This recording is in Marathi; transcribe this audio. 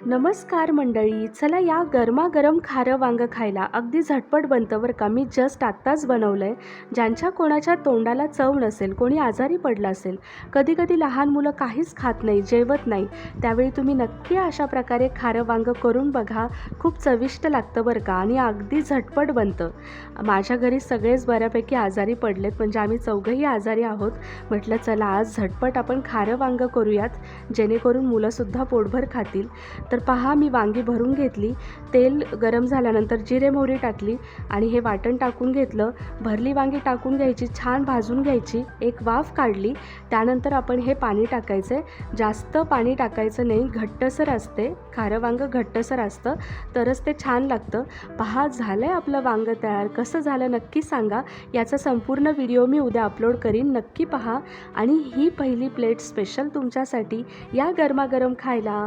नमस्कार मंडळी चला या गरमागरम खारं वांगं खायला अगदी झटपट बनतं बरं का. मी जस्ट आत्ताच बनवलं आहे ज्यांच्या कोणाच्या तोंडाला चव नसेल कोणी आजारी पडलं असेल कधी कधी लहान मुलं काहीच खात नाही जेवत नाही त्यावेळी तुम्ही नक्की अशा प्रकारे खारं वांगं करून बघा. खूप चविष्ट लागतं बरं का आणि अगदी झटपट बनतं. माझ्या घरी सगळेच बऱ्यापैकी आजारी पडलेत म्हणजे आम्ही चौघंही आजारी आहोत. म्हटलं चला आज झटपट आपण खारं वांगं करूयात जेणेकरून मुलंसुद्धा पोटभर खातील. तर पहा मी वांगी भरून घेतली तेल गरम झाल्यानंतर जिरे मोहरी टाकली आणि हे वाटण टाकून घेतलं. भरली वांगी टाकून घ्यायची छान भाजून घ्यायची एक वाफ काढली. त्यानंतर आपण हे पाणी टाकायचं आहे जास्त पाणी टाकायचं नाही घट्टसर असते. खारं वांगं घट्टसर असतं. तरच ते छान लागतं. पहा झालं आहे आपलं वांगं तयार? कसं झालं नक्की सांगा. याचा संपूर्ण व्हिडिओ मी उद्या अपलोड करीन. नक्की पहा. आणि ही पहिली प्लेट स्पेशल तुमच्यासाठी या गरमागरम खायला.